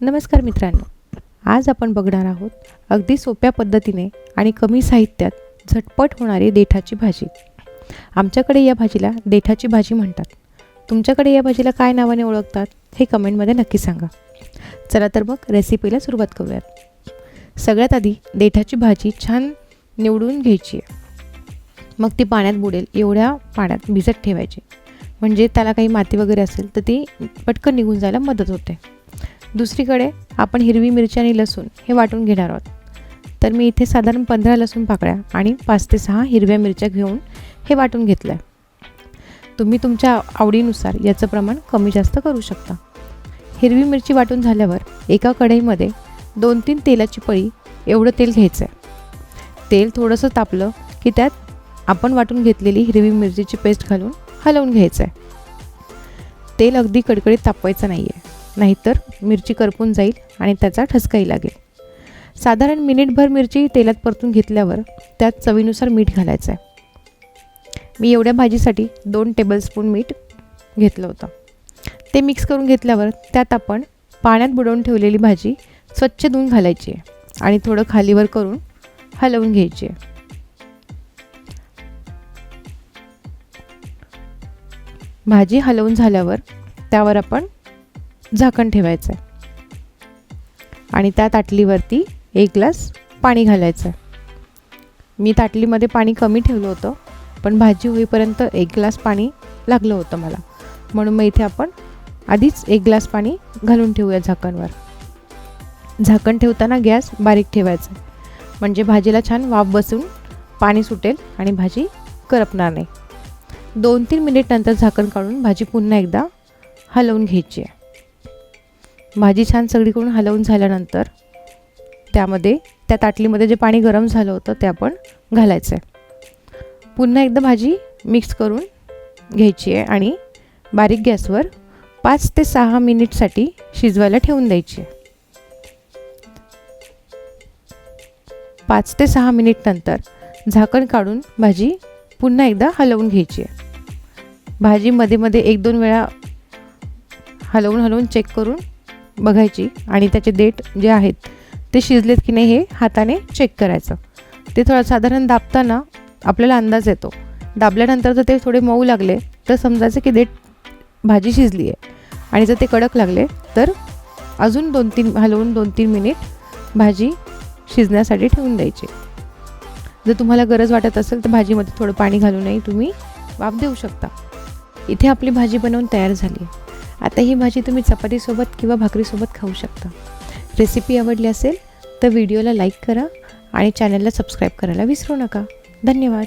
नमस्कार मित्रांनो. आज आपण बघणार आहोत अगदी सोप्या पद्धतीने आणि कमी साहित्यात झटपट होणारी देठाची भाजी. आमच्याकडे या भाजीला देठाची भाजी म्हणतात. तुमच्याकडे या भाजीला काय नावाने ओळखतात हे कमेंटमध्ये नक्की सांगा. चला तर मग रेसिपीला सुरुवात करूयात. सगळ्यात आधी देठाची भाजी छान निवडून घ्यायची आहे. मग ती पाण्यात बुडेल एवढ्या पाण्यात भिजत ठेवायची. म्हणजे त्याला काही माती वगैरे असेल तर ती पटकन निघून जायला मदत होते. दुसरीकडे आपण हिरवी मिरची आणि लसूण हे वाटून घेणार आहोत. तर मी इथे साधारण पंधरा लसूण पाकळ्या आणि पाच ते सहा हिरव्या मिरच्या घेऊन हे वाटून घेतलं आहे तुम्ही तुमच्या आवडीनुसार याचं प्रमाण कमी जास्त करू शकता. हिरवी मिरची वाटून झाल्यावर एका कढईमध्ये दोन तीन तेलाची पळी एवढं तेल घ्यायचं आहे तेल थोडंसं तापलं की त्यात आपण वाटून घेतलेली हिरवी मिरचीची पेस्ट घालून हलवून घ्यायचं आहे तेल अगदी कडकडीत तापवायचं नाही आहे नाहीतर मिरची करपून जाईल आणि त्याचा ठसकाही लागेल. साधारण मिनिटभर मिरची तेलात परतून घेतल्यावर त्यात चवीनुसार मीठ घालायचं आहे मी एवढ्या भाजीसाठी दोन टेबलस्पून मीठ घेतलं होतं. ते मिक्स करून घेतल्यावर त्यात आपण पाण्यात बुडवून ठेवलेली भाजी स्वच्छ धुवून घालायची आहे आणि थोडं खालीवर करून हलवून घ्यायची आहे. भाजी हलवून झाल्यावर त्यावर आपण झाकण ठेवायचं आहे आणि त्या ताटलीवरती एक ग्लास पाणी घालायचं आहे मी ताटलीमध्ये पाणी कमी ठेवलं होतं पण भाजी होईपर्यंत एक ग्लास पाणी लागलं होतं मला. म्हणून मग इथे आपण आधीच एक ग्लास पाणी घालून ठेवूया झाकणवर. झाकण ठेवताना गॅस बारीक ठेवायचा. म्हणजे भाजीला छान वाफ बसून पाणी सुटेल आणि भाजी करपणार नाही. दोन तीन मिनिट नंतर झाकण काढून भाजी पुन्हा एकदा हलवून घ्यायची आहे. भाजी छान सगळीकडून हलवून झाल्यानंतर त्यामध्ये त्या ताटलीमध्ये जे पाणी गरम झालं होतं ते आपण घालायचं आहे. पुन्हा एकदा भाजी मिक्स करून घ्यायची आहे आणि बारीक गॅसवर पाच ते सहा मिनिटसाठी शिजवायला ठेवून द्यायची आहे. पाच ते सहा मिनिट नंतर झाकण काढून भाजी पुन्हा एकदा हलवून घ्यायची आहे. भाजी मध्ये मध्ये एक दोन वेळा हलवून हलवून चेक करून बघायची आणि त्याचे देठ जे आहेत ते शिजलेत की नाही हे हाताने चेक करायचं. ते थोडं साधारण दाबताना आपल्याला अंदाज येतो. दाबल्यानंतर जर ते थोडे मऊ लागले तर समजायचं की देठ भाजी शिजली आहे आणि जर ते कडक लागले तर अजून दोन तीन हलवून दोन तीन मिनिट भाजी शिजण्यासाठी ठेवून द्यायची. जर तुम्हाला गरज वाटत असेल तर भाजीमध्ये थोडं पाणी घालूनही तुम्ही वाफ देऊ शकता. इथे आपली भाजी बनवून तयार झाली आहे आता ही भाजी तुम्ही चपातीसोबत किंवा भाकरीसोबत खाऊ शकता. रेसिपी आवडली असेल तर व्हिडिओला लाईक करा आणि चॅनलला सबस्क्राईब करायला विसरू नका. धन्यवाद.